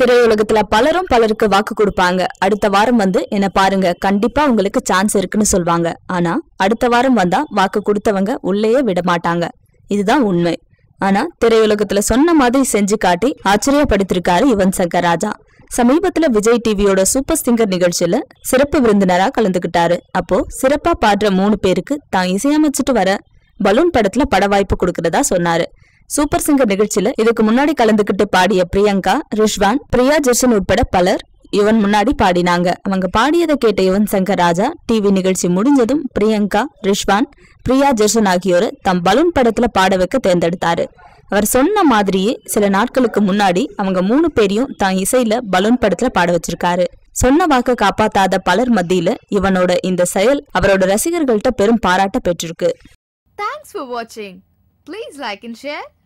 திரையுலகத்துல பலரும் பலருக்கு வாக்கு கொடுப்பாங்க. அடுத்த வாரம் வந்து என்ன பாருங்க. கண்டிப்பா உங்களுக்கு சான்ஸ் இருக்குன்னு சொல்வாங்க. ஆனா அடுத்த வாரம் வந்தா வாக்கு கொடுத்தவங்க உள்ளேயே விட மாட்டாங்க. இதுதான் உண்மை. ஆனா திரையுலகத்துல சொன்ன மாதிரி செஞ்சு காட்டி ஆச்சரியப்படுத்திருக்காரு யுவன் சங்கர் ராஜா. சமீபத்துல விஜய் டிவியோட சூப்பர் சிங்கர் நிகழ்ச்சியில சிறப்பு விருந்தினரா கலந்துக்கிட்டாரு அப்போ சிறப்பா பாடுற மூணு பேருக்கு தான் இசையமைச்சிட்டு வர பலூன் படத்துல பட வாய்ப்பு கொடுக்கறதா சொன்னாரு. சூப்பர் சிங்கர் நிகழ்ச்சியில இதுக்கு முன்னாடி கலந்துக்கிட்டு பாடிய பிரியங்கா ரிஷ்வான் பிரியா ஜெர்ஷன் உட்பட பலர் யுவன் முன்னாடி பாடினாங்க. அவங்க பாடியதை கேட்ட யுவன் சங்கர் ராஜா டிவி நிகழ்ச்சி முடிஞ்சதும் பிரியங்கா ரிஷ்வான் பிரியா ஜெர்ஷன் ஆகியோர் தம் பலூன் படத்துல பாட வைக்க தேர்ந்தெடுத்தாரு. அவர் சொன்ன மாதிரியே சில நாட்களுக்கு முன்னாடி அவங்க மூணு பேரையும் தான் இசையில பலூன் படத்துல பாட வச்சிருக்காரு. சொன்ன வாக்க காப்பாத்தாத பலர் மத்தியில இவனோட இந்த செயல் அவரோட ரசிகர்கள்ட்ட பெரும் பாராட்ட பெற்றிருக்கு. தேங்க்ஸ் ஃபார் வாட்சிங் please like and share